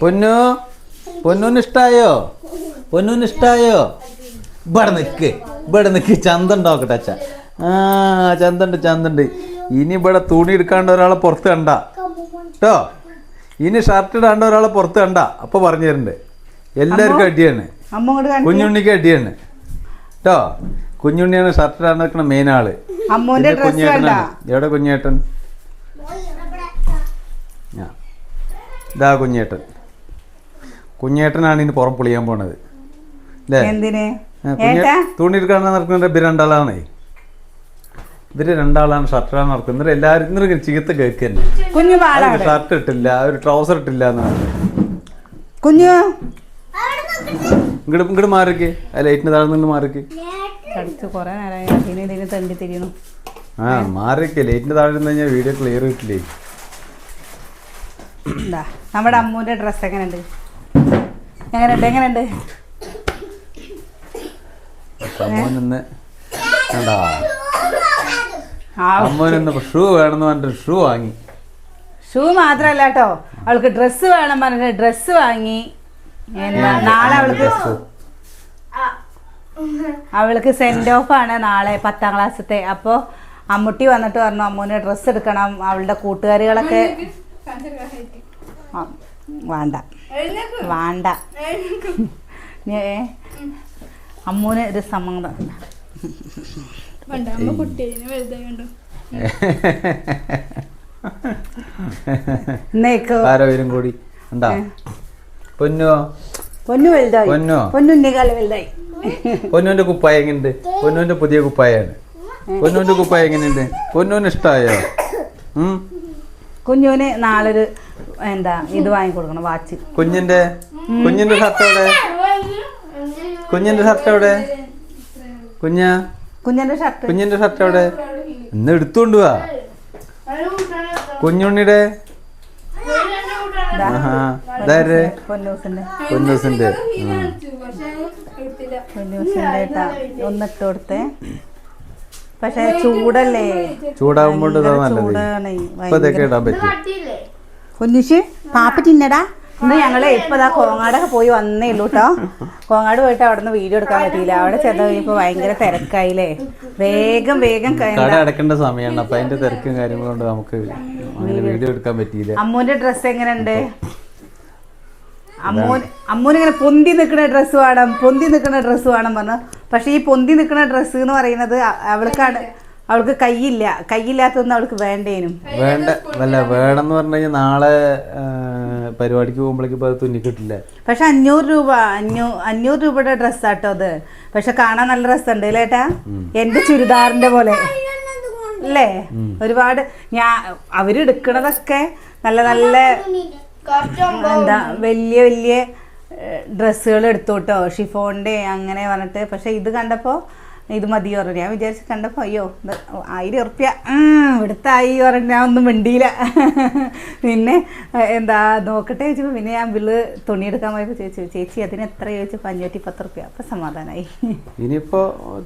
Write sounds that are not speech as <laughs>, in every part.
പൊന്നു പൊന്നൂന് ഇഷ്ടായോ പൊന്നൂന് ഇഷ്ടായോ ഇവിടെ നിക്ക് ഇവിടെ നിക്ക്. ചന്തണ്ടോക്കട്ടെ നോക്കട്ടെ അച്ഛ. ആ ചന്തണ്ട് ചന്തണ്ട്. ഇനി ഇവിടെ തുണി എടുക്കാണ്ട് ഒരാളെ പുറത്ത് കണ്ട. കേട്ടോ ഇനി ഷർട്ട് ഇടാണ്ട് ഒരാളെ പുറത്ത് കണ്ട. അപ്പൊ പറഞ്ഞു തരണ്ട്. എല്ലാവർക്കും അടിയാണ്. കുഞ്ഞുണ്ണിക്ക് അടിയാണ്. കേട്ടോ കുഞ്ഞുണ്ണിയാണ് ഷർട്ട് ഇടാണ്ട് നിൽക്കുന്ന മെയിൻ ആൾ. കുഞ്ഞേട്ടനാണ്. എവിടെ കുഞ്ഞേട്ടൻ? ആ. ഇതാ കുഞ്ഞേട്ടൻ. കുഞ്ഞേട്ടനാണ് ഇനി പുറം പൊളിയാൻ പോണത്. അല്ലേ തുണി എടുക്കാൻ നടക്കുന്നത് ഇവർ രണ്ടാളാണേ. ഇവർ രണ്ടാളാണ് ഷർട്ട് ഇടാൻ നടക്കുന്നത്. എല്ലാവരും ഇന്നൊരു ചികിത്സ കേൾക്കന്നെ. കുഞ്ഞു പാടാണ് ഷർട്ട് ഇട്ടില്ല. ഒരു ട്രൗസർ ഇട്ടില്ല എന്നാണ് കുഞ്ഞു? ഇങ്ങോട്ട് ഇങ്ങോട്ട് മാറിക്ക്. ആ ലൈറ്റിന് താഴെ നിന്ന് മാറിക്ക്. ആ മാറിക്ക്. ലൈറ്റിന് താഴെ നിന്ന് കഴിഞ്ഞാൽ വീഡിയോ ക്ലിയർ കിട്ടില്ലേ? നമ്മുടെ അമ്മൂന്റെ ഡ്രസ് എങ്ങനെയുണ്ട്? എങ്ങനെയുണ്ട്? എങ്ങനെയുണ്ട്? ഷൂ വേണമെന്ന് പറഞ്ഞിട്ട് ഷൂ വാങ്ങി. ഷൂ മാത്രല്ല കേട്ടോ. അവൾക്ക് ഡ്രസ്സ് വേണം പറഞ്ഞിട്ട് ഡ്രസ്സ് വാങ്ങി. നാളെ അവൾക്ക് അവൾക്ക് സെൻഡ് ഓഫ് ആണ് നാളെ പത്താം ക്ലാസ്സത്തെ. അപ്പോൾ അമ്മുട്ടി വന്നിട്ട് പറഞ്ഞു അമ്മൂന് ഡ്രസ്സ് എടുക്കണം. അവളുടെ കൂട്ടുകാരികളൊക്കെ ആ, വേണ്ട. വേണ്ട. അമ്മൂന് ഒരു സമ്മതം. ആരോരും കൂടി. എന്താ? പൊന്നോ? പൊന്നു വലുതായി. പൊന്നോ? പൊന്നുണ്ണിക്കാൽ വലുതായി. പൊന്നുവിന്റെ കുപ്പായ എങ്ങനെയുണ്ട് പൊന്നുവിന്റെ പുതിയ കുപ്പായാണ്. പൊന്നുവിന്റെ കുപ്പായ എങ്ങനെയുണ്ട് പൊന്നുവിന് ഇഷ്ടമായോ കുഞ്ഞുവിന് നാളൊരു എന്താ ഇത് വാങ്ങി കൊടുക്കണം വാച്ച്. കുഞ്ഞിന്റെ കുഞ്ഞിന്റെ ഷർട്ട് എവിടെ? കുഞ്ഞിന്റെ ഷർട്ട് എവിടെ? കുഞ്ഞ കുഞ്ഞിന്റെ ഷർട്ട്. കുഞ്ഞിന്റെ ഷർട്ട് എവിടെ? ഇന്ന് എടുത്തോണ്ട് വാ. കുഞ്ഞുണ്ണിയുടെ? പൊന്നൂസിന്റെ. പൊന്നൂസിന്റെ. ഒന്നിട്ട് കൊടുത്തേ. പക്ഷെ ചൂടല്ലേ? ചൂടാവുമ്പോൾ ഇതാ ഭയങ്കര നല്ലത്. ചൂടാണ് ഇപ്പൊ ഇതൊക്കെ ഇടാൻ പറ്റും. പൊന്നൂശ് പാപ്പ തിന്നടാ. ഇന്ന് ഞങ്ങൾ ഇപ്പതാ കോങ്ങാടൊക്കെ പോയി വന്നേ ഉള്ളൂ കേട്ടോ കോങ്ങാട് പോയിട്ട് അവിടെ നിന്ന് വീഡിയോ എടുക്കാൻ പറ്റിയില്ല. അവിടെ ചെന്ന് കഴിഞ്ഞപ്പോ ഭയങ്കര തിരക്കായില്ലേ? വേഗം വേഗം കട അടക്കേണ്ട സമയമാണ്. അപ്പൊ അതിന്റെ തിരക്കും കാര്യങ്ങളും കൊണ്ട് നമുക്ക് വീഡിയോ എടുക്കാൻ പറ്റിയില്ല. അമ്മൂന്റെ ഡ്രസ്സ് എങ്ങനെയുണ്ട്? അമ്മൂൻ ഇങ്ങനെ പൊന്തി നിൽക്കുന്ന ഡ്രസ്സ് വേണം പൊന്തി നിൽക്കുന്ന ഡ്രസ്സ് വേണം പറഞ്ഞു. പക്ഷെ ഈ പൊന്തി നിൽക്കുന്ന ഡ്രസ്സ് എന്ന് പറയുന്നത് അവൾക്കാണ് അവൾക്ക് കയ്യില്ല. കൈയില്ലാത്തൊന്നും അവൾക്ക് വേണ്ടേനും. വേണ്ട. അല്ല എന്ന് പറഞ്ഞു കഴിഞ്ഞാൽ നാളെ പരിപാടിക്ക് പോകുമ്പോഴേക്കും തുന്നി കിട്ടില്ല പക്ഷെ അഞ്ഞൂറ് രൂപ അഞ്ഞൂ അഞ്ഞൂറ് രൂപയുടെ ഡ്രസ്സാട്ടോ അത്. പക്ഷെ കാണാൻ നല്ല ഡ്രസ്സ് ഉണ്ട് ഇല്ലേട്ടാ എന്റെ ചുരിദാറിന്റെ പോലെ. അല്ലേ? ഒരുപാട് ഞാൻ അവരെടുക്കണതൊക്കെ നല്ല നല്ല എന്താ വലിയ വലിയ ഡ്രസ്സുകൾ എടുത്തു കേട്ടോ. ഷിഫോണിന്റെ അങ്ങനെ പറഞ്ഞിട്ട്. പക്ഷെ ഇത് കണ്ടപ്പോൾ ഇത് മതി പറഞ്ഞു. ഞാൻ വിചാരിച്ച് കണ്ടപ്പോൾ അയ്യോ ആയിരം ഉറുപ്പ്യ. ഇവിടുത്തെ ആയി പറഞ്ഞു. ഞാൻ ഒന്നും മിണ്ടിയില്ല. <laughs> പിന്നെ എന്താ നോക്കട്ടെ ചോദിച്ചപ്പോൾ പിന്നെ ഞാൻ ബില്ല് തുണിയെടുക്കാൻ പോയപ്പോൾ ചോദിച്ചു ചേച്ചി അതിന് എത്ര? ചോദിച്ചപ്പോൾ അഞ്ഞൂറ്റി പത്ത് റുപ്യ അപ്പം സമാധാനമായി <laughs> ഇനിയിപ്പോ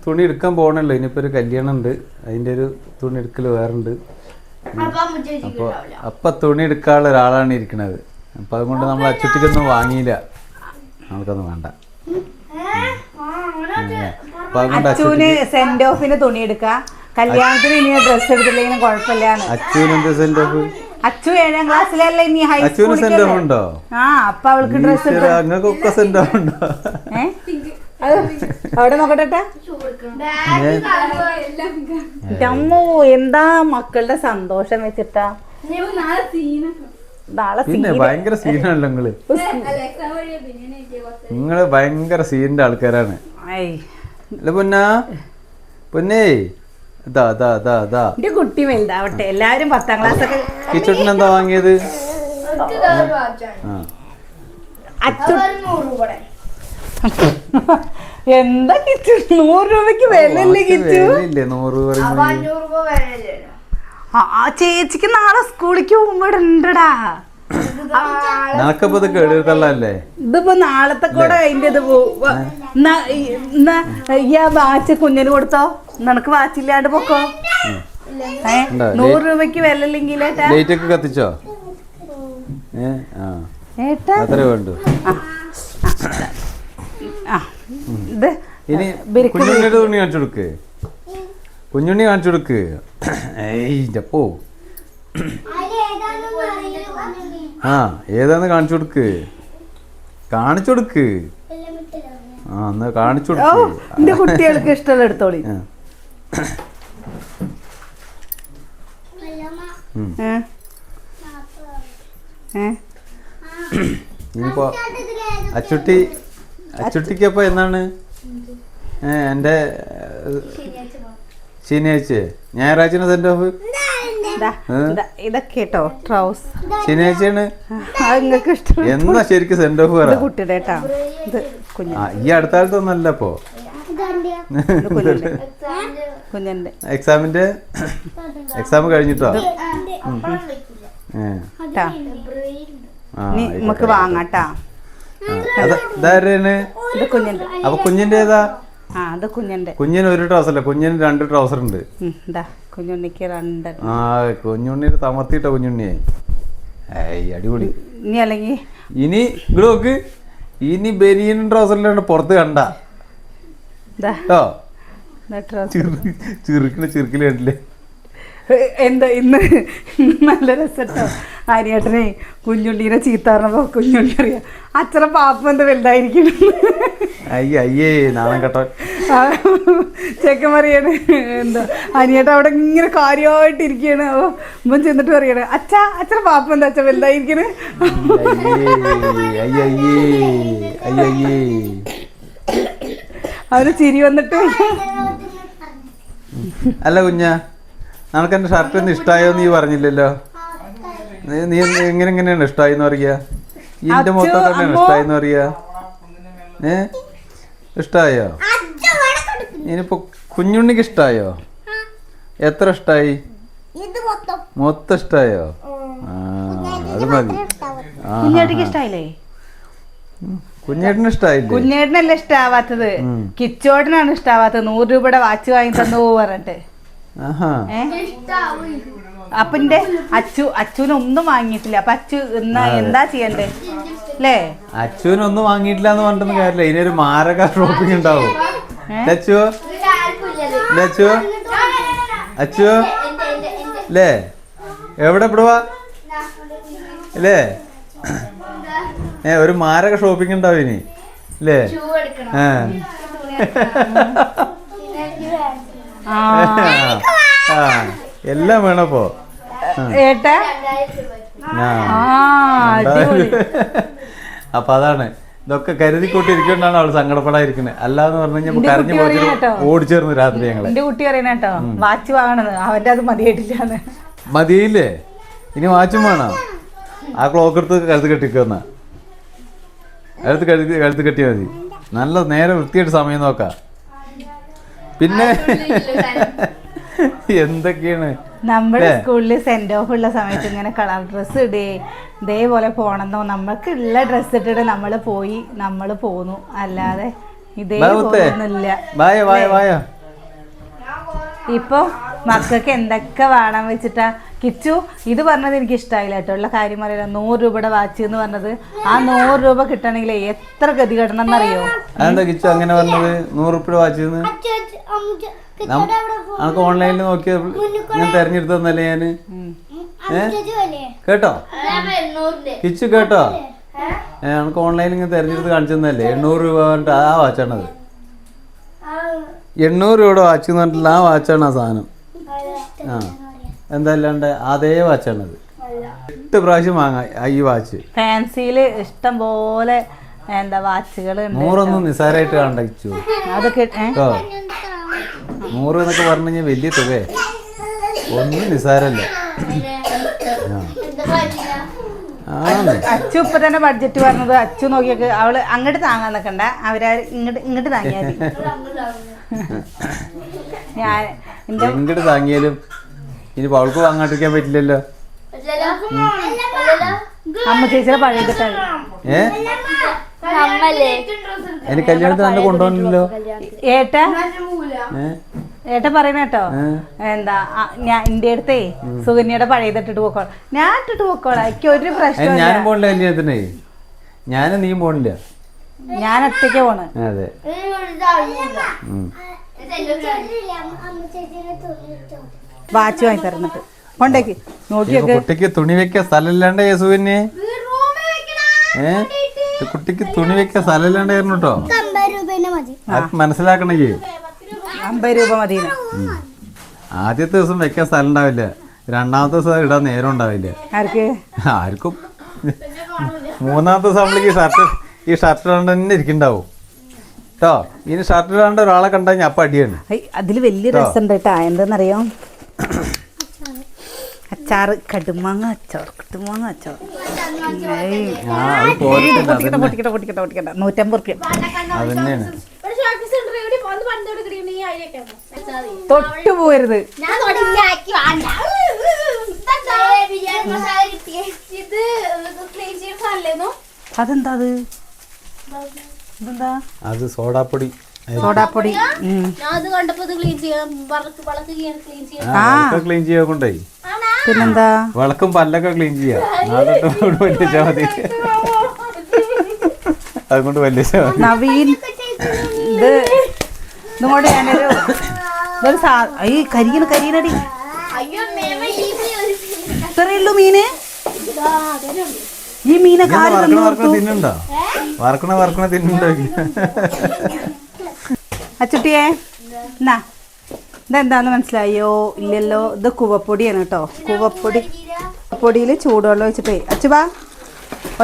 തുണി എടുക്കാൻ പോകണല്ലോ ഇനിയിപ്പോ ഒരു കല്യാണം ഉണ്ട്. അതിന്റെ ഒരു തുണി എടുക്കൽ വേറുണ്ട്. അപ്പൊ അപ്പൊ തുണി എടുക്കാനുള്ള ഒരാളാണ് ഇരിക്കുന്നത് അപ്പൊ അതുകൊണ്ട് നമ്മൾ അച്ചുട്ടിക്കൊന്നും വാങ്ങിയില്ല. നമുക്കൊന്നും വേണ്ട. അച്ചുട്ടിക്ക് സെൻഡ് ഓഫിന് തുണി എടുക്കുക കല്യാണത്തിന് ഇനി ഡ്രസ്സ് എടുത്തില്ലെങ്കിലും കുഴപ്പമില്ലാന്ന്. അച്ചുവിന് എന്ത് സെന്റ് ഓഫ് അച്ചു ഏഴാം ക്ലാസ്സിലല്ലേ ഇനി അച്ചുവിന് സെന്റ് ഓഫ് ഹൈസ്കൂളിൽ ഉണ്ടോ? ആ അപ്പൊ അവൾക്ക് ഡ്രസ്സ് ഈശ്വരാ, അങ്ങക്കൊക്കെ സെന്റ് ഓഫ് ഉണ്ടോ? അവിടെ നോക്കട്ടെ? അമ്മോ എന്താ മക്കളുടെ സന്തോഷം വെച്ചിട്ടാ? പിന്നെ ഭയങ്കര സീനാണല്ലോ നിങ്ങൾ. നിങ്ങൾ ഭയങ്കര സീനിന്റെ ആൾക്കാരാണ്. ഐ അല്ല പൊന്നാ? പൊന്നേ. ഇതാ ഇതാ ഇതാ ഇതാ എന്റെ കുട്ടി വലുതാവട്ടെ എല്ലാവരും പത്താം ക്ലാസ് ഒക്കെ കിച്ചട്ടിന് എന്താ വാങ്ങിയത് <laughs> എന്താ കിച്ചു? നൂറ് രൂപയ്ക്ക് വിലല്ലേ കിച്ചു? നൂറ് ആ ആ ചേച്ചിക്ക് നാളെ സ്കൂളിലേക്ക് പോകുമ്പോ ഉണ്ടടാ നിനക്കപ്പോ ഇത് കേടുകള്ളല്ലേ ഇതിപ്പോ നാളത്തെ കൂടെ അതിന്റെ ഇത് പോവും. വാച്ച് കുഞ്ഞിന് കൊടുത്തോ? നിനക്ക് വാച്ചില്ലാണ്ട് പൊക്കോ? ഏ? നൂറ് രൂപയ്ക്ക് വില ഇല്ലെങ്കിലേട്ടാ ലൈറ്റ് ഒക്കെ കത്തിച്ചോ? ഏ? ആ. ഏട്ടാ? അത്രേ വേണ്ടു. ആ. ഇത് ഇനി ബിരുക്ക് കുഞ്ഞുണ്ണിയുടെ തുണി കാണിച്ചു കൊടുക്ക്. കുഞ്ഞുണ്ണി കാണിച്ചു കൊടുക്ക്. ഏയ് ചപ്പോ ആ ഏതാന്ന് കാണിച്ചു കൊടുക്ക്. കാണിച്ചു കൊടുക്ക്. ആ എന്നാ കാണിച്ചു കൊടുക്ക്. എന്റെ കുട്ടികൾക്ക് ഇഷ്ടമുള്ള എടുത്തോളി? ഇനിയിപ്പോ അച്ചുട്ടി അച്ചുട്ടിക്കപ്പോ എന്നാണ്? ഏ എന്റെ ശനിയാഴ്ച ഞായറാഴ്ച സെൻഡ് ഓഫ്? ഇതൊക്കെ കേട്ടോ ട്രൗസ്. ശനിയാഴ്ചയാണ്? നിങ്ങൾക്ക് ഇഷ്ടം എന്നാ ശരിക്കും സെൻഡ് ഓഫ് ഇത് പറ കുട്ടിയുടെ കേട്ടാ ഇത് കുഞ്ഞു ആ ഈ അടുത്ത കാലത്തൊന്നല്ല ഇപ്പോ ഇത് കുഞ്ഞിന്റെ. എക്സാമിന്റെ. എക്സാം കഴിഞ്ഞിട്ടോ? നമുക്ക് വാങ്ങാട്ടാ. അപ്പൊ കുഞ്ഞിന്റെ. ഏതാ ആ അത് കുഞ്ഞിന്റെ. കുഞ്ഞിന് ഒരു ട്രൗസർ അല്ല കുഞ്ഞിന് രണ്ട് ട്രൗസർ ഉണ്ട് കുഞ്ഞുണ്ണിക്ക് രണ്ട്. ആ കുഞ്ഞുണ്ണിയുടെ തമർത്തിട്ട കുഞ്ഞുണ്ണിയെ? ഏയ് അടിപൊളി. ഇനി അല്ലെങ്കിൽ ഇനി ഇങ്ങോട്ട് നോക്ക്. ഇനി ബനിയനും ട്രൗസറിലാണ് പുറത്ത് കണ്ട. കേട്ടോ ചിറുക്കിന് ചിറുക്കിൽ കണ്ടില്ലേ? എന്താ ഇന്ന് നല്ല രസട്ടോ? ആര്യേട്ടനെ കുഞ്ഞുണ്ണീനെ ചീത്ത പറഞ്ഞപ്പോ കുഞ്ഞുണ്ണി അറിയാം. അച്ഛനെ പാപ്പം എന്താ വലുതായിരിക്കും അയ്യേ നാളെ നാണം കേട്ടോ ചെക്കൻ പറയാണ് എന്താ അനിയേട്ട അവിടെ ഇങ്ങനെ കാര്യമായിട്ട് ഇരിക്കുകയാണ്. അപ്പൊ ഉമ്മൻ ചെന്നിട്ട് പറയാണ് അച്ഛ അച്ഛൻ പാപ്പ എന്താ അച്ഛൻ വലുതായിരിക്കണ്? അവർ അവന് ചിരി വന്നിട്ട് അല്ല കുഞ്ഞ നമുക്ക് എന്റെ ഷർട്ട് ഒന്നും ഇഷ്ടായോ നീ പറഞ്ഞില്ലല്ലോ? നീ- എങ്ങനെ എങ്ങനെയാണ് ഇഷ്ടായിന്ന് പറയാ ഇന്റെ മൊത്തം തന്നെയാണ് ഇഷ്ടമായിന്ന് ഇഷ്ടായി പറയാ ഏ? ഇഷ്ടായോ? ഇനിയിപ്പോ കുഞ്ഞുണ്ണിക്ക് ഇഷ്ടായോ? എത്ര ഇഷ്ടായി? മൊത്തം. ഇഷ്ടായോ? ആ. അത് മതി. കുഞ്ഞേട്ടിക്ക് ഇഷ്ടായില്ലേ? കുഞ്ഞേട്ടന് ഇഷ്ടായില്ലേ? കുഞ്ഞേട്ടനല്ല ഇഷ്ടാവാത്തത്. കിച്ചോട്ടനാണ് ഇഷ്ടാവാത്തത്. നൂറ് രൂപയുടെ വാച്ച് വാങ്ങി തന്നു പറഞ്ഞിട്ട്. അപ്പൊ എന്റെ അച്ചു അച്ചുവിനൊന്നും വാങ്ങിയിട്ടില്ല. അപ്പൊ അച്ചു എന്നാ എന്താ ചെയ്യണ്ടേ? അല്ലേ അച്ചുവിനൊന്നും വാങ്ങിയിട്ടില്ല എന്ന് പറഞ്ഞിട്ടൊന്നും കാര്യമില്ല. ഇനി ഒരു മാരക ഷോപ്പിംഗ് ഉണ്ടാവും. അച്ചു ലച്ചു? അച്ചു? അല്ലേ എവിടെ ഇവിടുവാ അല്ലേ ഏ ഒരു മാരക ഷോപ്പിംഗ് ഉണ്ടാവും ഇനി. അല്ലേ ആ. എല്ലാം വേണപ്പോ ഏട്ടാ? അപ്പൊ അതാണ്. ഇതൊക്കെ കരുതി അവൾ അവൾ സങ്കടപ്പെടാതിരിക്കുന്നത് അല്ലാന്ന് പറഞ്ഞു കഴിഞ്ഞാൽ കരഞ്ഞു പോയിട്ട് ഓടിച്ചേർന്നു രാത്രി ഞങ്ങൾ എന്റെ കുട്ടി പറയണ കേട്ടോ. വാച്ച് വാങ്ങണത്. അവന്റെ അത് മതിയായിട്ടില്ല മതിയില്ലേ? ഇനി വാച്ചും വേണോ. ആ ക്ലോക്ക് എടുത്ത് കഴുത്ത് കെട്ടിക്കുന്ന. കഴുത്ത് കഴുത്ത് കഴുത്ത് കെട്ടിയാൽ മതി. നല്ല നേരെ വൃത്തിയായിട്ട് സമയം നോക്കാം. പിന്നെ എന്തൊക്കെയാണ്? നമ്മുടെ? സ്കൂളിൽ സെന്റ് ഓഫ് ഉള്ള സമയത്ത് ഇങ്ങനെ കളർ ഡ്രസ് ഇടേ ഇതേപോലെ പോണെന്നോ നമ്മൾക്ക് ഉള്ള ഡ്രസ് ഇട്ടിട്ട് നമ്മൾ പോയി നമ്മൾ പോന്നു. അല്ലാതെ ഇതേ ഇതേപോലൊന്നുമില്ല. വായ വായ വായ ഇപ്പൊ മക്കൾക്ക് എന്തൊക്കെ വേണം വെച്ചിട്ടാ? കിച്ചു ഇത് പറഞ്ഞത് എനിക്ക് ഇഷ്ടമായില്ല കേട്ടോ. ഉള്ള കാര്യം പറയാ നൂറ് രൂപയുടെ വാച്ച് എന്ന് പറഞ്ഞത്. ആ നൂറ് രൂപ കിട്ടണമെങ്കിൽ എത്ര ഗതി കിട്ടണം എന്നറിയോ അതെന്താ കിച്ചു അങ്ങനെ പറഞ്ഞത്? നൂറ് രൂപയുടെ വാച്ച് നമുക്ക് ഓൺലൈനിൽ നോക്കിയത് ഞാൻ തെരഞ്ഞെടുത്ത് തന്നല്ലേ ഞാൻ? ഏ? കേട്ടോ? കിച്ചു കേട്ടോ? നമുക്ക് ഓൺലൈനിൽ ഇങ്ങനെ തെരഞ്ഞെടുത്ത് കാണിച്ചതല്ലേ എണ്ണൂറ് രൂപ ആ വാച്ചാണത്. എണ്ണൂറ് രൂപയുടെ വാച്ച് എന്ന് പറഞ്ഞിട്ടുള്ള ആ വാച്ചാണ് ആ സാധനം. ആ. എന്തല്ലാണ്ട് അതേ വാച്ചാണത് എട്ട് പ്രാവശ്യം വാങ്ങാം ആ ഈ വാച്ച് ഫാൻസിയിൽ ഇഷ്ടം പോലെ എന്താ വാച്ചുകൾ നൂറൊന്നും നിസ്സാരമായിട്ട് കണ്ടു അതൊക്കെ നൂറ് എന്നൊക്കെ പറഞ്ഞു കഴിഞ്ഞാൽ വലിയ തുകയെ. ഒന്നും നിസ്സാരല്ല. ആന്ന് അച്ചു ഇപ്പൊ തന്നെ ബഡ്ജറ്റ് പറഞ്ഞത്. അച്ചു നോക്കിയൊക്കെ അവൾ അങ്ങോട്ട് താങ്ങാൻ നിക്കണ്ട. അവരാ ഇങ്ങോട്ട് ഇങ്ങോട്ട് താങ്ങിയാൽ ഞാൻ എങ്ങോട്ട് താങ്ങിയാലും ഇനി അവൾക്ക് വാങ്ങാണ്ടിരിക്കാൻ പറ്റില്ലല്ലോ. അമ്മ ചേച്ചിയുടെ പഴയ ഏ? എനിക്ക് കല്യാണത്തിന് തന്നെ കൊണ്ടുപോകണല്ലോ ഏട്ടാ? ഏ? ഏട്ടൻ പറയണ കേട്ടോ. എന്താ ഞാൻ എന്റെ അടുത്തേ സുകന്യയുടെ പഴയത് ഇട്ടിട്ട് പോക്കോളാം. ഞാൻ ഇട്ടിട്ട് പോക്കോളാം. എനിക്ക് ഒരു പ്രശ്നം ഞാനും പോണില്ല കല്യാണത്തിന്. ഞാനും നീയും പോണില്ല. ഞാൻ ഒറ്റയ്ക്ക് പോണ്. അതെ. വാച്ച് വാങ്ങി തരുന്നിട്ട് കൊണ്ടേക്ക്. നോക്കിയൊക്കെ. കുട്ടിക്ക് തുണി വെക്കാൻ സ്ഥലമില്ലാണ്ട് യേസുവിന് ഏ? കുട്ടിക്ക് തുണി വെക്കാൻ സ്ഥലമില്ലാണ്ടായിരുന്നു കേട്ടോ മനസ്സിലാക്കണേ. മനസ്സിലാക്കണെങ്കിൽ അമ്പത് രൂപ മതിയെന്ന്. ആദ്യത്തെ ദിവസം വെക്കാൻ സ്ഥലം ഉണ്ടാവില്ല. രണ്ടാമത്തെ ദിവസം ഇടാൻ നേരം ഉണ്ടാവില്ല. ആർക്ക്? ആർക്കും. മൂന്നാമത്തെ ദിവസം നമ്മൾക്ക് ഈ ഷർട്ട് ഈ ഷർട്ട് ഇടാണ്ട് തന്നെ ഇരിക്കണ്ടാവും കേട്ടോ ഇനി ഷർട്ട് ഇടാണ്ട് ഒരാളെ കണ്ടാൽ ഞാൻ അപ്പം അടിയാണ്. അതിൽ അതിൽ വലിയ രസമുണ്ട് കേട്ടാ എന്തെന്നറിയോ? അച്ചാറ് കടുമാങ്ങ അച്ചാർ കടുമാങ്ങ അച്ചാർ. പൊട്ടിക്കട്ടെ പൊട്ടിക്കട്ടെ നൂറ്റമ്പത് റുപ്യ. അത് തന്നെയാണ് തൊട്ടു പോരുത് അതെന്താ അത്? ഇതെന്താ? അത് സോഡാപ്പൊടി. സോഡാപ്പൊടി. ക്ലീൻ ചെയ്യാണ്ടേ പിന്നെന്താ? വിളക്കും പല്ലൊക്കെ ക്ലീൻ ചെയ്യാം. <laughs> വലിയ <laughs> അതുകൊണ്ട് വലിയ നവീൻ. ഇത് ഇതുകൊണ്ട് ഞാനൊരു ഇതൊരു സാ ഈ കരിയണ കരിയണടി. ഇത്രയുള്ളൂ മീന്? ഈ മീനെ വറക്കണ തന്നു വറക്കണ തിന്നുണ്ടോ വറക്കണ വറക്കണ തിന്നുണ്ടോ അച്ചുട്ടിയെ എന്നാ? ഇതെന്താന്ന് മനസ്സിലായോ? ഇല്ലല്ലോ ഇത് കുവപ്പൊടിയാണ് കേട്ടോ. കുവപ്പൊടി. കുവപ്പൊടിയിൽ ചൂടുവെള്ളം വെച്ചിട്ടേ അച്ചുബാ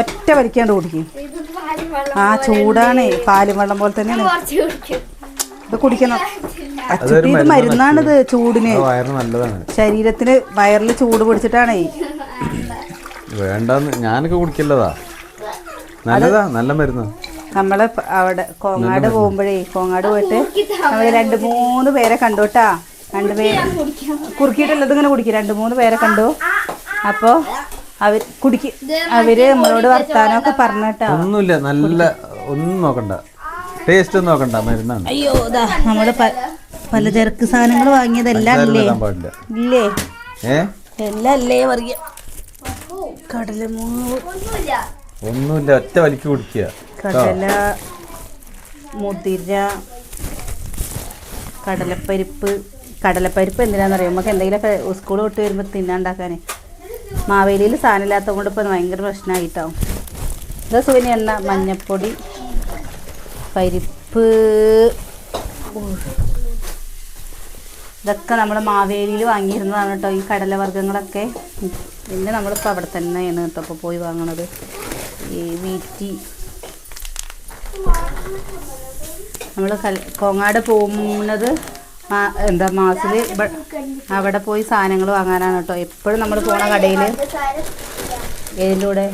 ഒറ്റ വലിക്കാണ്ട് കുടിക്കും. ആ ചൂടാണ്. പാലും വെള്ളം പോലെ തന്നെയാണ്. ഇത് കുടിക്കണം. അച്ചുട്ടി ഇത് മരുന്നാണിത് ചൂടിന്. ശരീരത്തിന് വയറിൽ ചൂട് പിടിച്ചിട്ടാണേ. വേണ്ടെന്ന്. ഞാനൊക്കെ കുടിക്കില്ലതാ. നല്ലതാ. നല്ല മരുന്ന്. നമ്മൾ അവിടെ കോങ്ങാട് പോകുമ്പോഴേ കോങ്ങാട് പോയിട്ട് നമ്മൾ രണ്ട് മൂന്ന് പേരെ കണ്ടു കേട്ടാ രണ്ടുപേരെ പേര്. കുറുക്കിയിട്ടുള്ളത് ഇങ്ങനെ കുടിക്കും. രണ്ട് മൂന്ന് പേരെ കണ്ടു. അപ്പോ അവർ കുടിക്കും. അവർ നമ്മളോട് വർത്താനൊക്കെ പറഞ്ഞിട്ടാ. ഒന്നുമില്ല നല്ല ഒന്നും നോക്കണ്ട. ടേസ്റ്റ് ഒന്നും നോക്കണ്ട മരുന്നാണ്. അയ്യോ ഇതാ നമ്മൾ പലചരക്ക് സാധനങ്ങൾ വാങ്ങിയതെല്ലാം അല്ലേ? ഇല്ലേ? എല്ലാം അല്ലേ കടലമാവ് ഒന്നുമില്ല. ഒറ്റ വലിക്ക് കുടിക്കുക. കടല മുതിര കടലപ്പരിപ്പ്. കടലപ്പരിപ്പ് എന്തിനാണെന്നറിയാം നമുക്ക് എന്തെങ്കിലുമൊക്കെ സ്കൂൾ വിട്ട് വരുമ്പോൾ തിന്നാണ്ടാക്കാൻ മാവേലിയിൽ സാധനം ഇല്ലാത്തത് കൊണ്ട് ഇപ്പം ഭയങ്കര പ്രശ്നമായിട്ടാവും. ഇത് സുവിനി എണ്ണ മഞ്ഞപ്പൊടി പരിപ്പ്. ഇതൊക്കെ നമ്മൾ മാവേലിയിൽ വാങ്ങിയിരുന്നതാണ് കേട്ടോ ഈ കടലവർഗങ്ങളൊക്കെ. പിന്നെ നമ്മളിപ്പോൾ അവിടെ തന്നെയാണ് കേട്ടോ ഇപ്പോൾ പോയി വാങ്ങണത്. ഈ വീറ്റി. നമ്മൾ കോങ്ങാട് പോകുന്നത് എന്താ മാസത്തിൽ അവിടെ പോയി സാധനങ്ങൾ വാങ്ങാനാണ് കേട്ടോ. എപ്പോഴും നമ്മൾ പോണ കടയിൽ ഏതിലൂടെ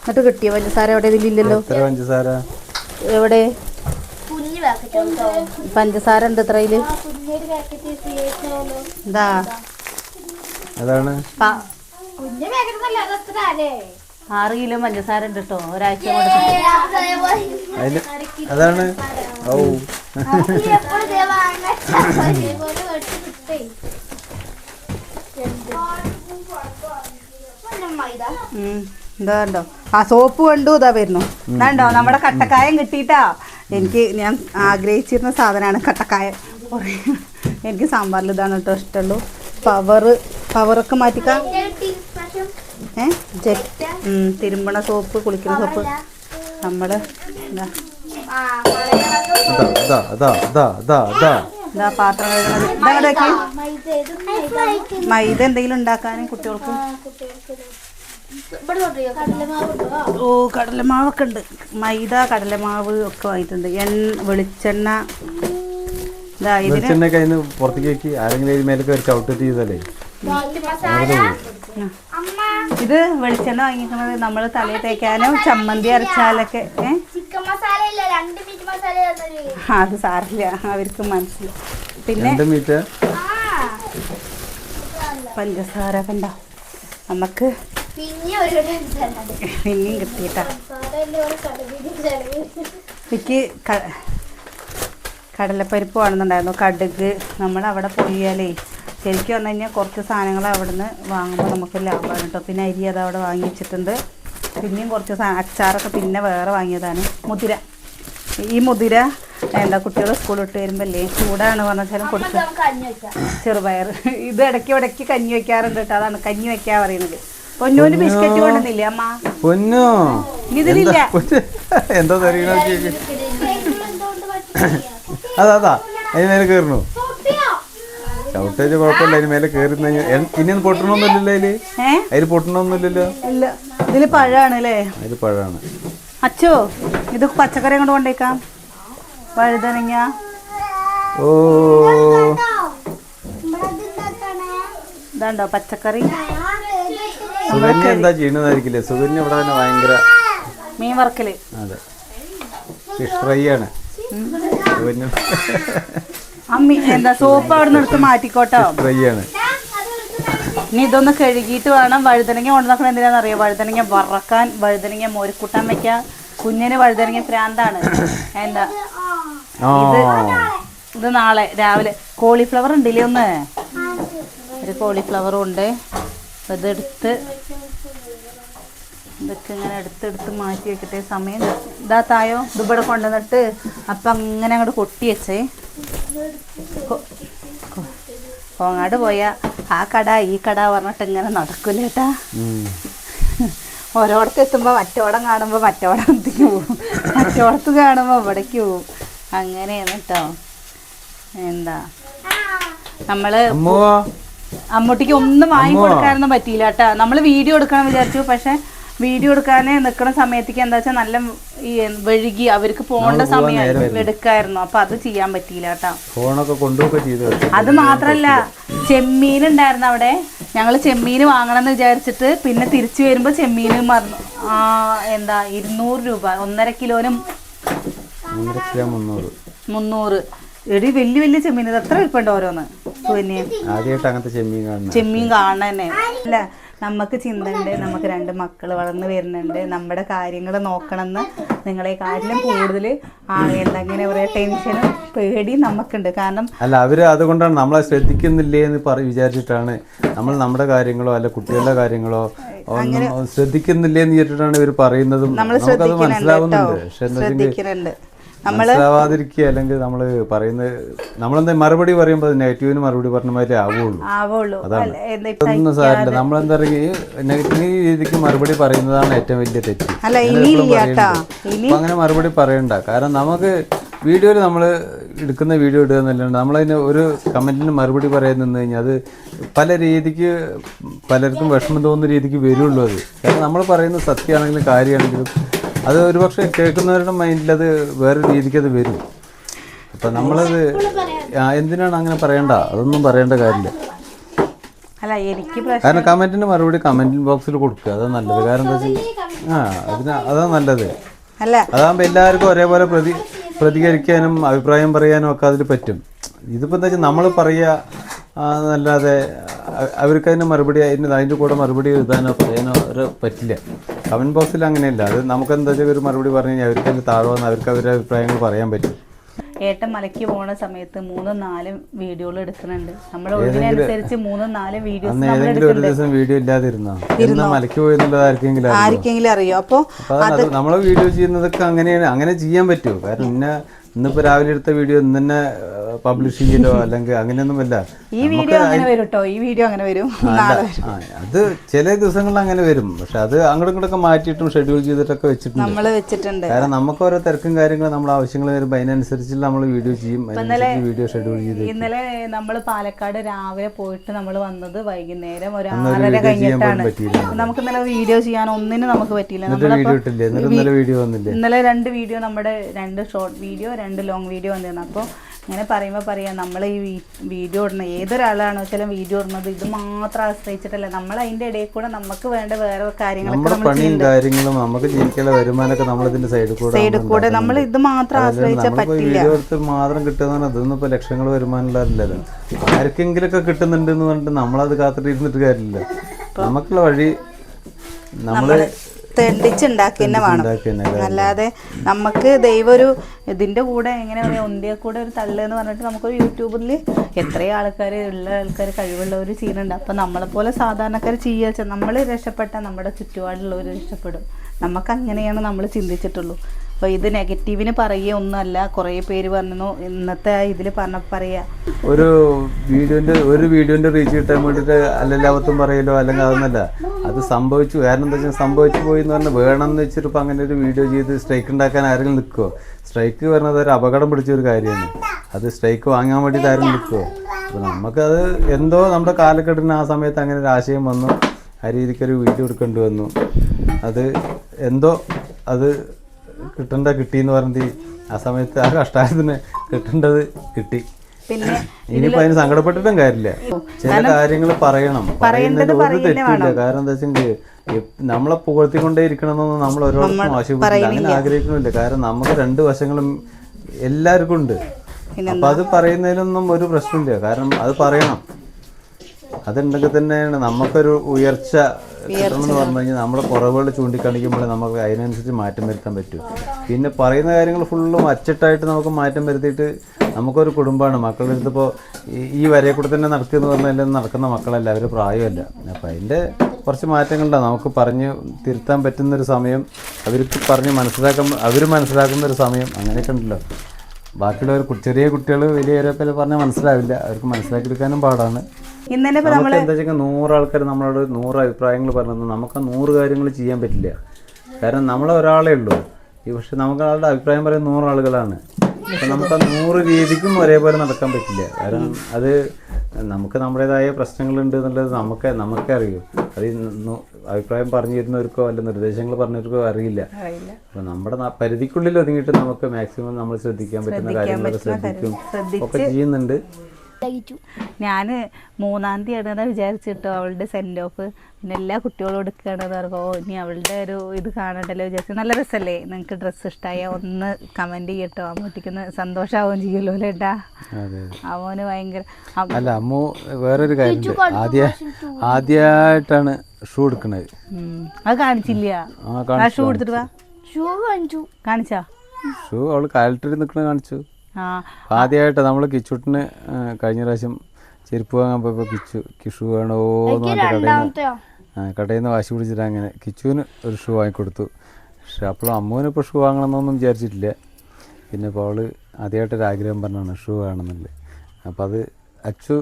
എന്നിട്ട് കിട്ടിയ പഞ്ചസാര എവിടെ ഇതിലില്ലല്ലോ പഞ്ചസാര? എവിടെ? പഞ്ചസാര ഉണ്ട് ഇത്രയിൽ എന്താ അതാണ്. ആറ് കിലോ പഞ്ചസാര ഉണ്ട് കേട്ടോ. ഒരാഴ്ച അതാണ്. ഓ ഇതാ കണ്ടോ ആ സോപ്പ് കണ്ടു ഇതാ വരുന്നു. കണ്ടോ നമ്മുടെ കട്ടക്കായം കിട്ടിയിട്ടാ. എനിക്ക് ഞാൻ ആഗ്രഹിച്ചിരുന്ന സാധനമാണ് കട്ടക്കായം. എനിക്ക് സാമ്പാറിൽ ഇതാണ് കേട്ടോ ഇഷ്ടമുള്ളൂ. പവറ് പവറൊക്കെ മാറ്റിക്കാം. ഏ? ജെറ്റ് തിരുമ്പണ സോപ്പ് കുളിക്കുന്ന സോപ്പ്. നമ്മൾ ഇതാ. ഇതാ പാത്രം കഴുകണത്. മൈദ. എന്തെങ്കിലും ഉണ്ടാക്കാനും കുട്ടികൾക്ക്. ഓ കടലമാവൊക്കെ ഉണ്ട്. മൈദ കടലമാവ് ഒക്കെ വാങ്ങിയിട്ടുണ്ട്. എണ്ണ വെളിച്ചെണ്ണ. ആരെങ്കിലും ഇത് വെളിച്ചെണ്ണ വാങ്ങിക്കുന്നത് നമ്മൾ തലയിൽ തേക്കാനും ചമ്മന്തി അരച്ചാലൊക്കെ ഏഹ് അത് സാറില്ല. അവർക്ക് മനസ്സിലായി. പിന്നെ പഞ്ചസാര കണ്ട. നമുക്ക് പിന്നെയും കിട്ടിട്ടാ എനിക്ക് കടലപ്പരിപ്പ് വേണമെന്നുണ്ടായിരുന്നു. കടുക് നമ്മൾ അവിടെ പോയാലേ ശരിക്കും പറഞ്ഞു കഴിഞ്ഞാൽ കുറച്ച് സാധനങ്ങൾ അവിടെ നിന്ന് വാങ്ങുമ്പോൾ നമുക്ക് ലാഭമാണ് കേട്ടോ. പിന്നെ അരി അത് അവിടെ വാങ്ങി വെച്ചിട്ടുണ്ട്. പിന്നെയും കുറച്ച് അച്ചാറൊക്കെ പിന്നെ വേറെ വാങ്ങിയതാണ്. മുതിര. ഈ മുതിര എന്താ കുട്ടികൾ സ്കൂളിൽ വിട്ട് വരുമ്പല്ലേ ചൂടാണ് പറഞ്ഞാലും കൊടുത്ത് നമുക്ക് കഞ്ഞി വെക്കാം. ചെറുപയർ ഇത് ഇടയ്ക്ക് ഇടയ്ക്ക് കഞ്ഞി വെക്കാറുണ്ട് കേട്ടോ അതാണ് കഞ്ഞി വെക്കാ പറയുന്നത്. പൊന്നൂന് ബിസ്ക്കറ്റ് കൊണ്ടുവന്നില്ലേ അമ്മ? പൊന്നു? ഇതിലില്ല. എന്താ അതാ അതാ. അതിന് മേലെ കയറണു. ചവിട്ടേച്ച് കുഴപ്പമില്ല അതിന് മേലെ കയറി പൊട്ടണമൊന്നുമില്ലല്ലോ അതിൽ? അതിൽ പൊട്ടണമൊന്നുമില്ലല്ലോ ഇതിൽ പഴാണ് അല്ലേ? അതിൽ പഴാണ്. അച്ചോ? ഇത് പച്ചക്കറി കൊണ്ട് കൊണ്ടേക്കാം. വഴുതനങ്ങ. ഓ. ഇതാണ്ടോ പച്ചക്കറി? സുകന്യ എന്താ ചെയ്യണതായിരിക്കില്ലേ? സുകന്യ ഇവിടെ തന്നെ ഭയങ്കര മീൻ വറക്കൽ. അതെ. ഫിഷ് ഫ്രൈ ആണ്. സുകന്യ അമ്മി എന്താ സോപ്പ് അവിടെ നിന്ന് എടുത്ത് മാറ്റിക്കോട്ടോ? ഫ്രൈ ആണ്. ഇനി ഇതൊന്ന് കഴുകിയിട്ട് വേണം വഴുതനങ്ങ കൊണ്ടുനടക്കണം എന്തിനാണെന്ന് അറിയാം വഴുതനങ്ങ വറക്കാൻ വഴുതനങ്ങ മോരിക്കൂട്ടാൻ വെക്കാൻ. കുഞ്ഞിന് വഴുതനങ്ങി പ്രാന്താണ്. എന്താ? ഇത് നാളെ രാവിലെ. കോളിഫ്ലവർ ഉണ്ടല്ലേ ഒന്ന്? ഒരു കോളിഫ്ലവറും ഉണ്ട്. ഇതെടുത്ത് ഇതൊക്കെ ഇങ്ങനെ എടുത്തെടുത്ത് മാറ്റി വെക്കട്ടെ. സമയം ഇതാ തായോ? ഇതിവിടെ കൊണ്ടുവന്നിട്ട് അപ്പം അങ്ങനെ അങ്ങോട്ട് കൊട്ടി വെച്ചേ. കോങ്ങാട് പോയാ ആ കട ഈ കട പറഞ്ഞിട്ട് ഇങ്ങനെ നടക്കൂലേട്ടാ. ഓരോടത്ത് എത്തുമ്പോൾ മറ്റോടം കാണുമ്പോൾ മറ്റോടത്തേക്ക് പോവും മറ്റോടത്ത് കാണുമ്പോൾ ഇവിടേക്ക് പോവും അങ്ങനെയാണ് കേട്ടോ എന്താ? നമ്മൾ അമ്മോ? അമ്മൂട്ടിക്ക് ഒന്നും വാങ്ങി കൊടുക്കാനൊന്നും പറ്റിയില്ല കേട്ടോ നമ്മൾ വീഡിയോ എടുക്കണം വിചാരിച്ചു. പക്ഷെ വീഡിയോ എടുക്കാനേ നിൽക്കുന്ന സമയത്തേക്ക് എന്താ വെച്ചാൽ നല്ല ഈ വഴുകി അവർക്ക് പോകേണ്ട സമയം എടുക്കായിരുന്നു. അപ്പൊ അത് ചെയ്യാൻ പറ്റിയില്ല കേട്ടോ അത് മാത്രല്ല ചെമ്മീൻ ഉണ്ടായിരുന്നു അവിടെ. ഞങ്ങൾ ചെമ്മീൻ വാങ്ങണം എന്ന് വിചാരിച്ചിട്ട് പിന്നെ തിരിച്ചു വരുമ്പോൾ ചെമ്മീൻ മറന്നു. ആ എന്താ ഇരുന്നൂറ് രൂപ. ഒന്നര കിലോനും മുന്നൂറ്. എടി വലിയ വലിയ ചെമ്മീൻ ഇത് എത്ര വിൽപ്പുണ്ട് ഓരോന്ന്? ചെമ്മീൻ കാണണ ചെമ്മീൻ തന്നെ അല്ല നമുക്ക് ചിന്തയുണ്ട് നമുക്ക് രണ്ട് മക്കൾ വളർന്നു വരുന്നുണ്ട്. നമ്മുടെ കാര്യങ്ങൾ നോക്കണമെന്ന് കാര്യം കൂടുതൽ ആ അങ്ങനെ ഇങ്ങനെ പറയാ ടെൻഷനും പേടിയും നമുക്കുണ്ട്. കാരണം അല്ല അവർ അതുകൊണ്ടാണ് നമ്മളെ ശ്രദ്ധിക്കുന്നില്ലേ എന്ന് പറ വിചാരിച്ചിട്ടാണ് നമ്മൾ നമ്മുടെ കാര്യങ്ങളോ അല്ല കുട്ടികളുടെ കാര്യങ്ങളോ ഒന്നും ശ്രദ്ധിക്കുന്നില്ലേ എന്ന് വിചാരിച്ചിട്ടാണ് ഇവർ പറയുന്നതും. നമുക്കത് മനസ്സിലാവുന്നുണ്ട്. പക്ഷെ എന്താ മനസ്സിലാവാതിരിക്കുക അല്ലെങ്കിൽ നമ്മൾ പറയുന്നത് നമ്മളെന്താ മറുപടി പറയുമ്പോൾ നെഗറ്റീവിന് മറുപടി പറഞ്ഞ മാതിരി ആവുള്ളൂ. ആവുള്ളൂ. ഇപ്പൊ ഒന്നും സാരില്ല നമ്മളെന്താ പറയുക നെഗറ്റീവ് രീതിക്ക് മറുപടി പറയുന്നതാണ് ഏറ്റവും വലിയ തെറ്റ്. അങ്ങനെ മറുപടി പറയണ്ട. കാരണം നമുക്ക് വീഡിയോയിൽ നമ്മൾ എടുക്കുന്ന വീഡിയോ ഇടുക എന്നല്ലാണ്ട് നമ്മളതിന് ഒരു കമന്റിന് മറുപടി പറയാൻ നിന്ന് കഴിഞ്ഞാൽ അത് പല രീതിക്ക് പലർക്കും വിഷമം തോന്നുന്ന രീതിക്ക് വരുള്ളൂ അത്. കാരണം നമ്മൾ പറയുന്ന സത്യമാണെങ്കിലും കാര്യമാണെങ്കിലും അത് ഒരുപക്ഷെ കേൾക്കുന്നവരുടെ മൈൻഡിൽ അത് വേറെ രീതിക്ക് അത് വരും. അപ്പം നമ്മളത് എന്തിനാണ് അങ്ങനെ പറയണ്ട? അതൊന്നും പറയേണ്ട കാര്യമില്ല. അല്ല എനിക്ക് കാരണം കമന്റിന് മറുപടി കമന്റ് ബോക്സിൽ കൊടുക്കുക. അതാ നല്ലത്. കാരണം എന്താ വെച്ചാൽ ആ അതിന് അതാ നല്ലത്. അല്ല. അതാകുമ്പോൾ എല്ലാവർക്കും ഒരേപോലെ പ്രതി പ്രതികരിക്കാനും അഭിപ്രായം പറയാനും ഒക്കെ അതിൽ പറ്റും. ഇതിപ്പോൾ എന്താ വെച്ചാൽ നമ്മൾ പറയുക എന്നല്ലാതെ അവർക്ക് അതിന് മറുപടി അതിന് അതിന്റെ കൂടെ മറുപടി എഴുതാനോ പറയാനോ ഒരു പറ്റില്ല. കമന്റ് ബോക്സിൽ അങ്ങനെയല്ല. അത് നമുക്ക് എന്താ വെച്ചാൽ ഒരു മറുപടി പറഞ്ഞു കഴിഞ്ഞാൽ അവർക്ക് അതിന്റെ താഴെ വന്ന് അവർക്ക് അവരുടെ അഭിപ്രായങ്ങൾ പറയാൻ പറ്റും. ഏട്ടൻ മലയ്ക്ക് പോണ സമയത്ത് മൂന്നും നാലും വീഡിയോകൾ എടുക്കുന്നുണ്ട്. നമ്മുടെ ഒഴിവിനനുസരിച്ച് മൂന്നും നാലും വീഡിയോസ് ഏതെങ്കിലും ഒരു ദിവസം വീഡിയോ ഇല്ലാതിരുന്നോ? എന്നാ മലയ്ക്ക് പോയെന്നുള്ളത് ആർക്കെങ്കിലും അറിയോ? ആർക്കെങ്കിലും അറിയോ? അപ്പോൾ നമ്മളെ വീഡിയോ ചെയ്യുന്നതൊക്കെ അങ്ങനെയാണ്. അങ്ങനെ ചെയ്യാൻ പറ്റുമോ? കാരണം ഇന്ന ഇന്നിപ്പോ രാവിലെ എടുത്ത വീഡിയോ ഇന്ന് തന്നെ പബ്ലിഷ് ചെയ്യലോ അല്ലെങ്കിൽ അങ്ങനെയൊന്നുമല്ല. ഈ വീഡിയോ അങ്ങനെ വരും കേട്ടോ ഈ വീഡിയോ അങ്ങനെ വരും. അത് ചില ദിവസങ്ങളിൽ അങ്ങനെ വരും. പക്ഷെ അത് അങ്ങോട്ടും ഇങ്ങോട്ടൊക്കെ മാറ്റിയിട്ടും ഷെഡ്യൂൾ ചെയ്തിട്ടൊക്കെ വെച്ചിട്ടുണ്ട്. നമ്മൾ വെച്ചിട്ടുണ്ട്. കാരണം നമുക്ക് ഓരോ തിരക്കും കാര്യങ്ങളും നമ്മൾ ആവശ്യങ്ങൾ വരുമ്പോൾ അതിനനുസരിച്ച് നമ്മൾ വീഡിയോ ചെയ്യും. വീഡിയോ ഷെഡ്യൂൾ ചെയ്ത് ഇന്നലെ നമ്മൾ പാലക്കാട് രാവിലെ പോയിട്ട് നമ്മൾ വന്നത് വൈകുന്നേരം ഒരു ആറര കഴിഞ്ഞിട്ടാണ്. നമുക്ക് ഇന്നലെ വീഡിയോ ചെയ്യാൻ ഒന്നിനും നമുക്ക് പറ്റിയില്ല. വീഡിയോ ഇന്നലെ രണ്ട് വീഡിയോ നമ്മുടെ രണ്ട് ഷോർട്ട് വീഡിയോ രണ്ട് ലോങ് വീഡിയോ വന്നിരുന്നു. അപ്പോൾ ഇങ്ങനെ പറയുമ്പോൾ പറയാം നമ്മൾ ഈ വീഡിയോ ഇടുന്ന ഏതൊരാളാണോ ചില വീഡിയോ ഇടുന്നത്? ഇത് മാത്രം ആശ്രയിച്ചിട്ടല്ല? നമ്മൾ അതിന്റെ ഇടയിൽ കൂടെ നമുക്ക് വേണ്ട വേറെ കാര്യങ്ങളൊക്കെ നമ്മൾ പണിയും കാര്യങ്ങളും നമുക്ക് ജീവിക്കാനുള്ള വരുമാനമൊക്കെ നമ്മളിതിന്റെ സൈഡിൽ കൂടെ സൈഡിൽ കൂടെ നമ്മൾ ഇത് മാത്രം ആശ്രയിച്ചാൽ പറ്റില്ല. മാത്രം കിട്ടുന്ന അതൊന്നും ഇപ്പൊ ലക്ഷങ്ങൾ വരുമാനമുള്ളതല്ലല്ലോ ആർക്കെങ്കിലൊക്കെ കിട്ടുന്നുണ്ട് എന്ന് പറഞ്ഞിട്ട് നമ്മളത് കാത്തിട്ട് ഇരുന്നിട്ട് കാര്യമില്ല നമുക്കുള്ള വഴി നമ്മൾ തെണ്ടിച്ചുണ്ടാക്കി തന്നെ വേണം? അല്ലാതെ നമുക്ക് ദൈവം ഒരു ഇതിന്റെ കൂടെ എങ്ങനെ പറയാ ഒന്നിയെ കൂടെ ഒരു തള്ളു എന്ന് പറഞ്ഞിട്ട് നമുക്കൊരു യൂട്യൂബിൽ എത്രയോ ആൾക്കാർ ഉള്ള ആൾക്കാർ കഴിവുള്ളവർ ചെയ്യുന്നുണ്ട്. അപ്പം നമ്മളെ പോലെ സാധാരണക്കാർ ചെയ്യുക വെച്ചാൽ നമ്മൾ രക്ഷപ്പെട്ട നമ്മുടെ ചുറ്റുപാടുള്ളവർ രക്ഷപ്പെടും. നമുക്ക് അങ്ങനെയാണ് നമ്മൾ ചിന്തിച്ചിട്ടുള്ളൂ. അപ്പോൾ ഇത് നെഗറ്റീവിന് ഒന്നല്ല കുറേ പേര് പറഞ്ഞു ഇന്നത്തെ ഇതിൽ പറഞ്ഞ പറയാ. ഒരു വീഡിയോന്റെ ഒരു വീഡിയോന്റെ റീച്ച് കിട്ടാൻ വേണ്ടിയിട്ട് അല്ലെല്ലാവത്തും പറയലോ അല്ലെങ്കിൽ അതൊന്നല്ല അത് സംഭവിച്ചു. കാരണം എന്താ വെച്ചാൽ സംഭവിച്ചു പോയി എന്ന് പറഞ്ഞാൽ വേണം എന്ന് വെച്ചിട്ട് ഇപ്പം അങ്ങനെ ഒരു വീഡിയോ ചെയ്ത് സ്ട്രൈക്ക് ഉണ്ടാക്കാൻ ആരെങ്കിലും നിൽക്കുമോ സ്ട്രൈക്ക് പറഞ്ഞത് ഒരു അപകടം പിടിച്ച ഒരു കാര്യമാണ്. അത് സ്ട്രൈക്ക് വാങ്ങാൻ വേണ്ടിയിട്ട് ആരും നിൽക്കുമോ അപ്പോൾ നമുക്കത് എന്തോ നമ്മുടെ കാലഘട്ടത്തിന് ആ സമയത്ത് അങ്ങനെ ഒരു ആശയം വന്നു. ആ രീതിക്കൊരു വീഡിയോ എടുക്കേണ്ടി വന്നു. അത് എന്തോ അത് കിട്ടേണ്ട കിട്ടിയെന്ന് പറഞ്ഞിട്ട് ആ സമയത്ത് ആ കഷ്ടായത്തിന് കിട്ടേണ്ടത് കിട്ടി. പിന്നെ ഇനിയിപ്പോ അതിന് സങ്കടപ്പെട്ടിട്ടും കാര്യമില്ല. ചില കാര്യങ്ങൾ പറയണം. പറയുന്നത് ഒരു തെറ്റില്ല കാരണം എന്താ വെച്ചെങ്കിൽ നമ്മളെ പുകഴ്ത്തിക്കൊണ്ടേ ഇരിക്കണമെന്നൊന്നും നമ്മൾ ഓരോരുത്തരും ആവശ്യപ്പെട്ടില്ല. അങ്ങനെ ആഗ്രഹിക്കുന്നില്ല കാരണം നമുക്ക് രണ്ട് വശങ്ങളും എല്ലാവർക്കും ഉണ്ട്. അപ്പൊ അത് പറയുന്നതിലൊന്നും ഒരു പ്രശ്നമില്ല. കാരണം അത് പറയണം. അതുണ്ടെങ്കിൽ തന്നെയാണ് നമുക്കൊരു ഉയർച്ച കിട്ടണം എന്ന് പറഞ്ഞു കഴിഞ്ഞാൽ നമ്മുടെ കുറവുകൾ ചൂണ്ടിക്കാണിക്കുമ്പോൾ നമുക്ക് അതിനനുസരിച്ച് മാറ്റം വരുത്താൻ പറ്റും. പിന്നെ പറയുന്ന കാര്യങ്ങൾ ഫുള്ളും അച്ചട്ടായിട്ട് നമുക്ക് മാറ്റം വരുത്തിയിട്ട് നമുക്കൊരു കുടുംബമാണ്. മക്കളുടെ അടുത്ത് ഇപ്പോൾ ഈ വരെ കൂടെ തന്നെ നടക്കുന്ന പറഞ്ഞാൽ നടക്കുന്ന മക്കളല്ല അവർ പ്രായമല്ല. അപ്പം അതിന്റെ കുറച്ച് മാറ്റങ്ങളുണ്ടാവും നമുക്ക് പറഞ്ഞ് തിരുത്താൻ പറ്റുന്നൊരു സമയം അവർക്ക് പറഞ്ഞ് മനസ്സിലാക്കാൻ അവർ മനസ്സിലാക്കുന്ന ഒരു സമയം അങ്ങനെയൊക്കെ ഉണ്ടല്ലോ. ബാക്കിയുള്ളവർ ചെറിയ കുട്ടികൾ വലിയവരൊക്കെ പറഞ്ഞാൽ മനസ്സിലാവില്ല. അവർക്ക് മനസ്സിലാക്കിയെടുക്കാനും പാടാണ്. ഇപ്പൊ എന്താ വെച്ചാൽ നൂറ് ആൾക്കാർ നമ്മളോട് നൂറ് അഭിപ്രായങ്ങൾ പറഞ്ഞത് നമുക്ക് ആ നൂറ് കാര്യങ്ങൾ ചെയ്യാൻ പറ്റില്ല. കാരണം നമ്മളെ ഒരാളേ ഉള്ളൂ. ഈ പക്ഷെ നമുക്ക് ആളുടെ അഭിപ്രായം പറയുന്ന നൂറ് ആളുകളാണ് അപ്പൊ നമുക്ക് ആ നൂറ് രീതിക്കും ഒരേപോലെ നടക്കാൻ പറ്റില്ല. കാരണം അത് നമുക്ക് നമ്മുടേതായ പ്രശ്നങ്ങളുണ്ട് എന്നുള്ളത് നമുക്ക് നമുക്കേ അറിയൂ. അത് അഭിപ്രായം പറഞ്ഞു തരുന്നവർക്കോ അല്ല നിർദ്ദേശങ്ങൾ പറഞ്ഞവർക്കോ അറിയില്ല. അപ്പൊ നമ്മുടെ പരിധിക്കുള്ളിൽ ഒതുങ്ങിയിട്ട് നമുക്ക് മാക്സിമം നമ്മൾ ശ്രദ്ധിക്കാൻ പറ്റുന്ന കാര്യങ്ങളൊക്കെ ശ്രദ്ധിക്കും. ഒക്കെ ചെയ്യുന്നുണ്ട്. ഞാൻ മൂന്നാം തീയതി ആണെന്ന് വിചാരിച്ചിട്ടോ അവളുടെ സെൻഡ് ഓഫ് പിന്നെ എല്ലാ കുട്ടികളും എടുക്കുകയാണെന്ന് പറയുമ്പോൾ ഓ ഇനി അവളുടെ ഒരു ഇത് കാണണ്ടല്ലോ വിചാരിച്ചു. നല്ല രസമല്ലേ നിങ്ങൾക്ക് ഡ്രസ്സ് ഇഷ്ടമായ ഒന്ന് കമന്റ് ചെയ്യട്ടോ. അമ്മൂട്ടിക്കൊന്ന് സന്തോഷമാവുകയും ചെയ്യുമല്ലോ അല്ലേ അമ്മോന് ഭയങ്കര അല്ല അമ്മു വേറൊരു കാര്യം ആദ്യ ആദ്യമായിട്ടാണ് ഷൂ എടുക്കണത്. അത് കാണിച്ചില്ല. ഷൂ എടുത്തിട്ട് വാ. ഷൂ കാണിച്ചു. കാണിച്ചാ? ഷൂ അവൾ കാലിട്ടിട്ട് നിൽക്കണ കാണിച്ചു. ആദ്യമായിട്ട് നമ്മൾ കിച്ചുട്ടിന് കഴിഞ്ഞ പ്രാവശ്യം ചെരുപ്പ് വാങ്ങാൻ പോയപ്പോൾ കിച്ചു കിഷു വേണോ കടയിൽ നിന്ന് വാശി പിടിച്ചിട്ട് അങ്ങനെ കിച്ചുവിന് ഒരു ഷൂ വാങ്ങിക്കൊടുത്തു. പക്ഷെ അപ്പോഴും അമ്മുവിന് ഇപ്പോൾ ഷൂ വാങ്ങണമെന്നൊന്നും വിചാരിച്ചിട്ടില്ല. പിന്നെ ഇപ്പോൾ അവൾ ആദ്യമായിട്ടൊരു ആഗ്രഹം പറഞ്ഞാണ് ഷൂ വേണമെന്നുള്ളത്. അപ്പോൾ അത് അച്ചു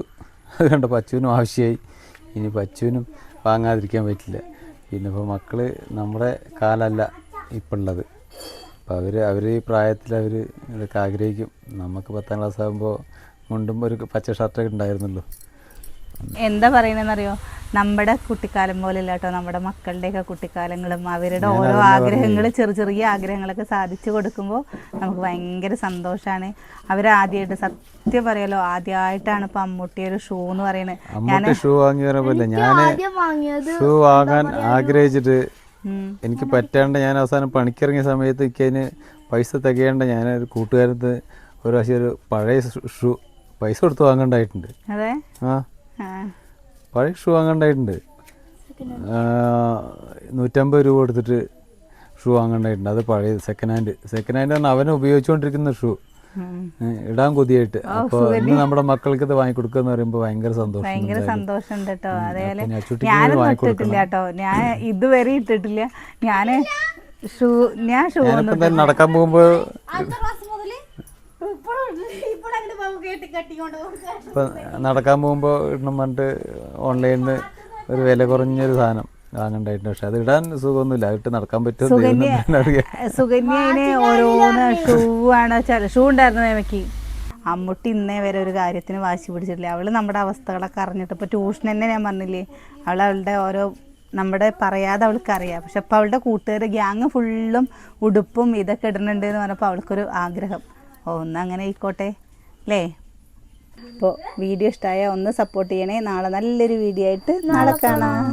അത് കണ്ടപ്പോൾ അച്ചുവിനും ആവശ്യമായി. ഇനിയിപ്പോൾ അച്ചുവിനും വാങ്ങാതിരിക്കാൻ പറ്റില്ല. പിന്നെ ഇപ്പോൾ മക്കൾ നമ്മുടെ കാലല്ല ഇപ്പം ഉള്ളത്. അപ്പോൾ അവർ അവർ ഈ പ്രായത്തിൽ അവർ ഇതൊക്കെ ആഗ്രഹിക്കും. നമുക്ക് പത്താം ക്ലാസ് ആകുമ്പോൾ മുണ്ടും ഒരു പച്ച ഷർട്ടൊക്കെ ഉണ്ടായിരുന്നല്ലോ. എന്താ പറയുന്നതെന്നറിയോ? നമ്മുടെ കുട്ടിക്കാലം പോലെ ഇല്ല കേട്ടോ നമ്മുടെ മക്കളുടെയൊക്കെ കുട്ടിക്കാലങ്ങളും അവരുടെ ഓരോ ആഗ്രഹങ്ങൾ ചെറിയ ചെറിയ ആഗ്രഹങ്ങളൊക്കെ സാധിച്ചു കൊടുക്കുമ്പോൾ നമുക്ക് ഭയങ്കര സന്തോഷമാണ് അവരാദ്യമായിട്ട് സത്യം പറയാലോ ആദ്യമായിട്ടാണ് ഇപ്പം അമ്മൂട്ടി ഒരു ഷൂ എന്ന് പറയുന്നത്. ഞാൻ ഷൂ വാങ്ങിയത് ഷൂ വാങ്ങാൻ ആഗ്രഹിച്ചിട്ട്. എനിക്ക് പറ്റാണ്ട് ഞാൻ അവസാനം പണിക്കിറങ്ങിയ സമയത്ത് എനിക്ക് അതിന് പൈസ തികയേണ്ട ഞാൻ ഒരു കൂട്ടുകാരത്ത് ഒരു പ്രാവശ്യം ഒരു പഴയ ഷൂ പൈസ കൊടുത്ത് വാങ്ങണ്ടായിട്ടുണ്ട്. ആ. പഴയ ഷൂ വാങ്ങണ്ടായിട്ടുണ്ട്. നൂറ്റമ്പത് രൂപ കൊടുത്തിട്ട് ഷൂ വാങ്ങണ്ടായിട്ടുണ്ട്. അത് പഴയ സെക്കൻഡ് ഹാൻഡ് സെക്കൻഡ് ഹാൻഡ് ആണ് അവനെ ഉപയോഗിച്ചുകൊണ്ടിരിക്കുന്ന ഷൂ. ഇടാൻ കൊതിയായിട്ട്. അപ്പൊ ഇന്ന് നമ്മുടെ മക്കൾക്ക് ഇത് വാങ്ങിക്കൊടുക്കുക എന്ന് പറയുമ്പോൾ ഭയങ്കര സന്തോഷം. ഭയങ്കര സന്തോഷമുണ്ട് കേട്ടോ അതേപോലെ ഞാനൊന്നും. ഇട്ടിട്ടില്ല കേട്ടോ ഞാൻ ഇതുവരെ ഇട്ടിട്ടില്ല. ഞാൻ ഷൂ ഞാൻ ഷൂ നടക്കാൻ പോകുമ്പോ നടക്കാൻ പോകുമ്പോ ഇടണം പറഞ്ഞിട്ട് ഓൺലൈനിൽ ഒരു വില കുറഞ്ഞൊരു സാധനം. വാങ്ങണ്ടായിട്ടുണ്ട് പക്ഷെ അത് ഇടാൻ സുഖമൊന്നുമില്ല. ഇട്ട് നടക്കാൻ പറ്റും സുകന്യനെ <laughs> ഓരോന്ന് ഷൂ ആണ്. ഷൂ ഉണ്ടായിരുന്നു എനിക്ക്. അമ്മുട്ടി ഇന്നേ വരെ ഒരു കാര്യത്തിന് വാശി പിടിച്ചിട്ടില്ല. അവൾ നമ്മുടെ അവസ്ഥകളൊക്കെ അറിഞ്ഞിട്ട് ഇപ്പോൾ ട്യൂഷൻ തന്നെ ഞാൻ പറഞ്ഞില്ലേ അവൾ അവളുടെ ഓരോ നമ്മുടെ പറയാതെ അവൾക്ക് അറിയാം പക്ഷെ അപ്പോൾ അവളുടെ കൂട്ടുകാർ ഗ്യാങ് ഫുള്ളും ഉടുപ്പും ഇതൊക്കെ ഇടുന്നുണ്ട് എന്ന് പറഞ്ഞപ്പോൾ അവൾക്കൊരു ആഗ്രഹം. ഓ ഒന്ന് അങ്ങനെ ആയിക്കോട്ടെ. അല്ലേ അപ്പോൾ വീഡിയോ ഇഷ്ടമായ ഒന്ന് സപ്പോർട്ട് ചെയ്യണേ. നാളെ നല്ലൊരു വീഡിയോ ആയിട്ട് നാളെ കാണാം.